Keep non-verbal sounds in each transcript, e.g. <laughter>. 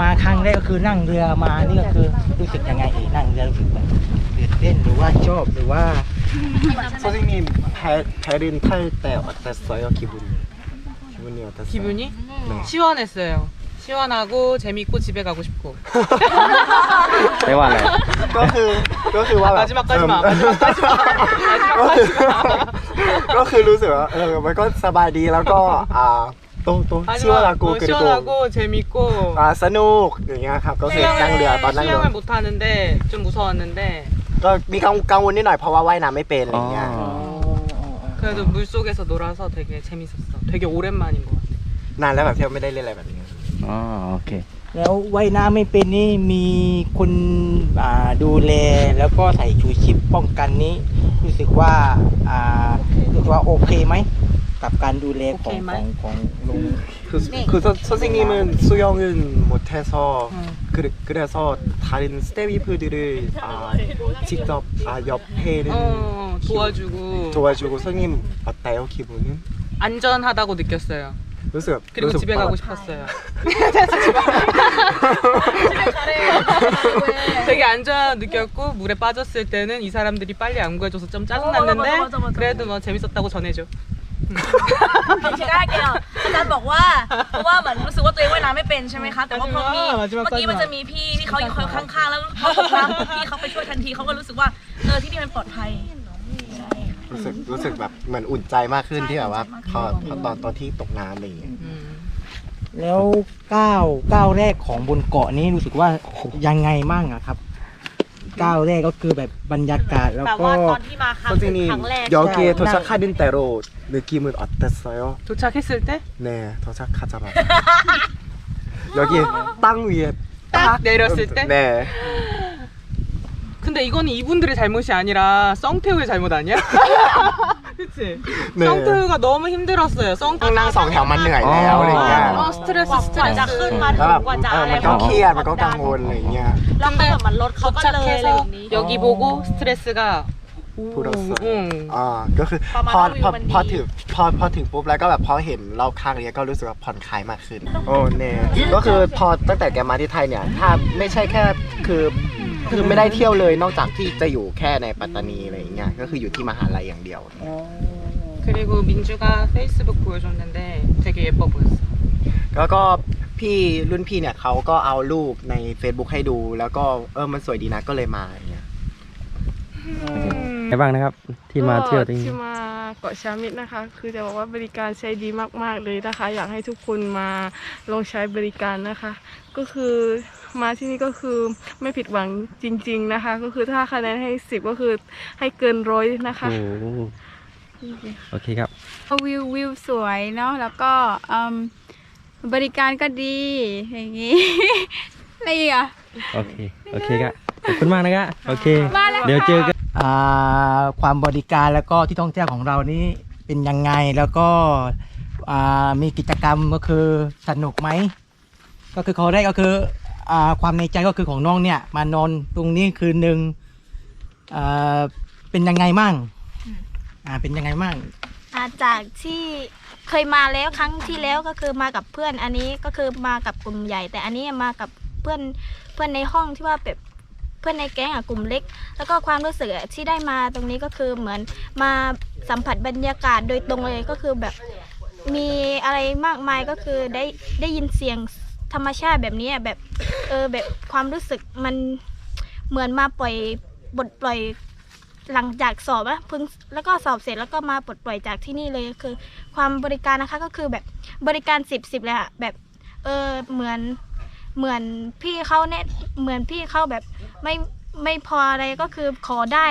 มาครั้งแรกก็คือนั่งเรือมานี่ก็คือรู้สึกยังไงเอ่ยนั่งเรือรู้สึกแบบตื่นเต้นหรือว่าชอบหรือว่า 선생님 배, 배린 탈 때 어땠어요 기분이? 기분이 어땠어요? 기분이 네. 시원했어요. 시원하고 재밌고 집에 가고 싶고. ไม่ว่าอะไร ก็คือก็คือว่าแบบ 마지막까지 마. เออ 마지막까지 마. ก็คือ 마지막까지 마. ก็คือรู้สึกว่าเออมันก็สบายดีแล้วก็อ่า โตโตชื่อว่าลา 마지막 กู 어, คือกู 시원하고 재밌고 อ่าสนุกอย่างเงี้ยครับก็คือนั่งเรือตอนนั่งเรือ 수영을 못 하는데 좀 무서웠는데 ก็มีกังกังวลนิดหน่อยเพราะว่าว่ายน้ำไม่เป็นอะไรเงี้ย อ๋อ 그래도 물 속에서 놀아서 되게 재밌었어. 되게 오랜만인 것 같아. นานแล้วแบบที่เราไม่ได้เล่นอะไรแบบนี้ อ๋อโอเค แล้วว่ายน้ำไม่เป็นนี่มีคนอ่าดูแลแล้วก็ใส่ชูชีพป้องกันนี้ รู้สึกว่าอ่ารู้สึกว่าโอเคไหม กับการดูแลของ โอเคไหม ของของลุง 그, 그 선, 선생님은 수영은 못해서 응. 그래, 그래서 다른 스태프들을 아, 직접 아, 옆에는 어, 도와주고 도와주고 선생님 어때요 기분은? 안전하다고 느꼈어요.รู้สึก 그리고 รู้สึก 집에 ว่า 가고 싶었어요. 되게 안전 느꼈고 물에 빠졌을 때는 이 사람들이 빨리 안 구해줘서 좀 짜증났는데 어, 맞아, 맞아, 맞아. 그래도 뭐 재밌었다고 전해줘. ใช่ได้เกลอาจารย์บอกว่าเพราะว่าเหมือนรู้สึกว่าตัวเองว่ายน้ำไม่เป็นใช่ไหมคะ แต่ว่าพอมีมาจิมาเมื่อกี้มันจะมีพี่ที่เขาอยู่ข้างๆ แล้วพอตกน้ำพี่เขาไปช่วยทันทีเขาก็รู้สึกว่าเออที่นี่มันปลอดภัยใช่ค่ะรู้สึกรู้สึกแบบเหมือนอุ่นใจมากขึ้นที่แบบว่าพอพอตอนตอนที่ตกน้ำอะไรอย่างเงี้ย 음. แล้วก้าวก้าวแรกของบนเกาะนี้รู้สึกว่ายังไงมั่งอะครับ ก้าวแรกก็คือแบบบรรยากาศแล้ว แต่ ก็ ว่าตอนที่มาครั้ง 선생님 ครั้งแรก 여기에 나- 도착하는 대로 느낌은 어땠어요? 도착했을 때 딱 네 도착하자마자 <laughs> 여기 땅 위에 내렸을 때 네 근데 이거는 이분들의 잘못이 아니라 썽태우의 잘못 아니야? <laughs> 그치? 네. 썽태우가 너무 힘들었어요. ต้อง 썽태우 นั่งสองแถวมันเหนื่อยแล้วอะไรเงี้ย 어, 스트레스 กว่าจะ 스트레스 ขึ้นมา แล้ว ถึ แบบ งกว่าจะ เออ อะไร มันก็เครียดมันก็กังวลอะไรเงี้ย แล้วก็แบบเหมันรถเขาก็เลยอะไร 도착해서 แบบนี้ 여기 보고 스트레스가 불었어. 응. อ่าก็คือ ประมาณ พอ ว่าวิว พอ มันดี พอถึงพอพอถึงปุ๊บแล้วก็แบบพอเห็นรอบข้างเนี้ยก็รู้สึกว่าผ่อนคลายมากขึ้น โอ้เน่ก็คือพอตั้งแต่แกมาที่ไทยเนี่ย ถ้าไม่ใช่แค่คือ คือไม่ได้เที่ยวเลยนอกจากที่จะอยู่แค่ในปัตตานีอะไรอย่างเงี้ยก็คืออยู่ที่มหาลัยอย่างเดียว 그리고 민주가 페이스북 보여줬는데 되게 예뻐 보였어. แล้วก็พี่รุ่นพี่เนี่ยเขาก็เอารูปใน Facebook ให้ดู แล้วก็เออมันสวยดีนะก็เลยมาอย่างเงี้ย ไงบ้างนะครับ ที่มาเที่ยวที่ก็นี่ที่มาเกาะชามิดนะคะ คือจะบอกว่าบริการใช้ดีมาก ๆ เลยนะคะ อยากให้ทุกคนมาลองใช้บริการนะคะ ก็คือมาที่นี่ก็คือไม่ผิดหวังจริง ๆนะคะ ก็คือถ้าคะแนนให้สิบก็คือให้เกินร้อยนะคะโอ้โหโอเคครับวิววิวสวยเนาะแล้วก็อืมบริการก็ดีอย่างนี้อะไรอีกอะโอเคโอเคครับขอบคุณมากนะครับโอเคมาแล้วเดี๋ยวเจอกันอ่า ความบริการแล้วก็ที่ท่องเที่ยวของเรานี้เป็นยังไงแล้วก็อ่ามีกิจกรรมก็คือสนุกไหมก็คือข้อแรกก็คืออ่าความในใจก็คือของน้องเนี่ยมานอนตรงนี้คืนหนึ่งอ่าเป็นยังไงมั่งอ่าเป็นยังไงมั่งอ่าจากที่เคยมาแล้วครั้งที่แล้วก็คือมากับเพื่อนอันนี้ก็คือมากับกลุ่มใหญ่ แต่อันนี้มากับเพื่อนเพื่อนในห้องที่ว่าแบบเพื่อนในแก๊งอะกลุ่มเล็ก แล้วก็ความรู้สึกที่ได้มาตรงนี้ก็คือเหมือนมาสัมผัสบรรยากาศโดยตรงเลยก็คือแบบมีอะไรมากมายก็คือได้ได้ยินเสียงธรรมชาติแบบนี้อะแบบเออแบบความรู้สึกมันเหมือนมาปล่อยบทปล่อยหลังจากสอบอะพิ่งแล้วก็สอบเสร็จแล้วก็มาปลดปล่อยจากที่นี่เลยคือ ความบริการนะคะก็คือแบบบริการสิบสิบเลยอะแบบเออเหมือน เหมือนพี่เขาเนี่ยเหมือนพี่เขาแบบไม่ไม่พออะไรก็คือขอได้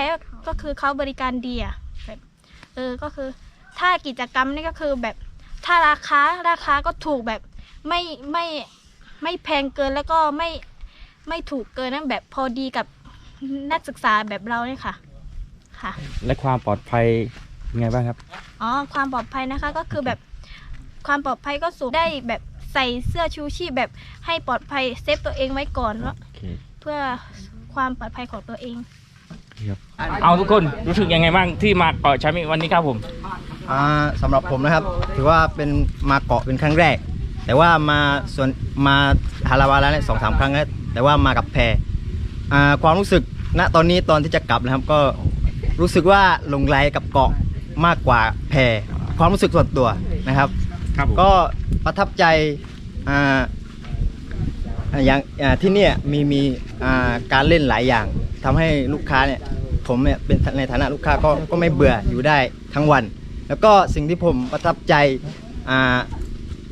ก็คือเขาบริการดีอะแบบเออก็คือถ้ากิจกรรมนี่ก็คือแบบถ้าราคาราคาก็ถูกแบบไม่ไม่ไม่แพงเกินแล้วก็ไม่ไม่ถูกเกินนะแบบพอดีกับนักศึกษาแบบเราเนี่ยค่ะค่ะ และความปลอดภัยยังไงบ้างครับ อ๋อ ความปลอดภัยนะคะก็คือแบบความปลอดภัยก็สูงได้แบบ ใส่เสื้อชูชีพแบบให้ปลอดภัยเซฟตัวเองไว้ก่อนเนอะโอเคเพื่อความปลอดภัยของตัวเอง เอาทุกคนรู้สึกยังไงบ้างที่มาเกาะชามิวันนี้ครับผม อ่าสำหรับผมนะครับ ถือว่าเป็นมาเกาะเป็นครั้งแรก แต่ว่ามาส่วนมาฮาราวาแล้วเนี่ยสองสามครั้งแล้วแต่ว่ามากับแพรอ่าความรู้สึกณตอนนี้ตอนที่จะกลับนะครับ ก็รู้สึกว่าหลงไหลกับเกาะมากกว่าแพรความรู้สึกส่วนตัวนะครับ ครับผมก็ประทับใจอ่าอ่าอย่างอ่าที่เนี่ยมีมีอ่าการเล่นหลายอย่างทำให้ลูกค้าเนี่ยผมเนี่ยเป็นในฐานะลูกค้าก็ก็ไม่เบื่ออยู่ได้ทั้งวัน แล้วก็สิ่งที่ผมประทับใจอ่า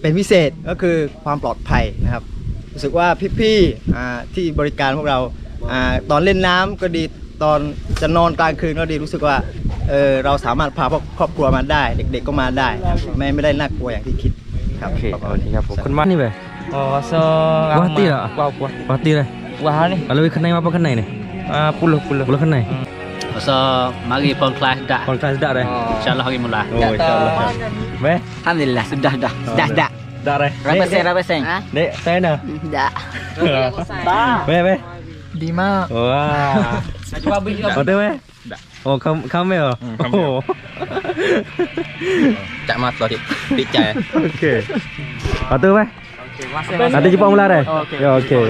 เป็นพิเศษก็คือความปลอดภัยนะครับ รู้สึกว่าพี่ๆอ่าที่บริการพวกเราอาตอนเล่นน้ำก็ดีตอนจะนอนกลางคืนก็ดีรู้สึกว่า เออเราสามารถพาครอบครอบครัวมาได้ เด็ก ๆก็มาได้นะครับไม่ไม่ได้น่ากลัวอย่างที่คิดครับโอเคสวัสดีครับผมคุณมานี่ไป Oh, so Wah, tidak. Wah, wah. ปกติเลย Wah ni. เอาเลยข้างในมาปะข้างในเนี่ย Ah, puluh puluh. แล้วข้างใน So mari pon kelas dah. ก่อนกลางได้เลย InsyaAllah hari mula. โอ้ยเจ้าเลยเว้ย Alhamdulillah sudah dah. Dah dah. ได้เลย Berapa sen? Berapa sen? เนี่ยเต้นเนอะ Dah. เว้ยเว้ย Di mak. ว้า Nak cuba beli เอาเต้นเว้ยโอ้เขาเขาไม่เหรอโอ้โห Cak mas tadi. Picai. โอเคเอาเต้นเว้ย Nanti jumpa mula deh. Okey. Ya okey.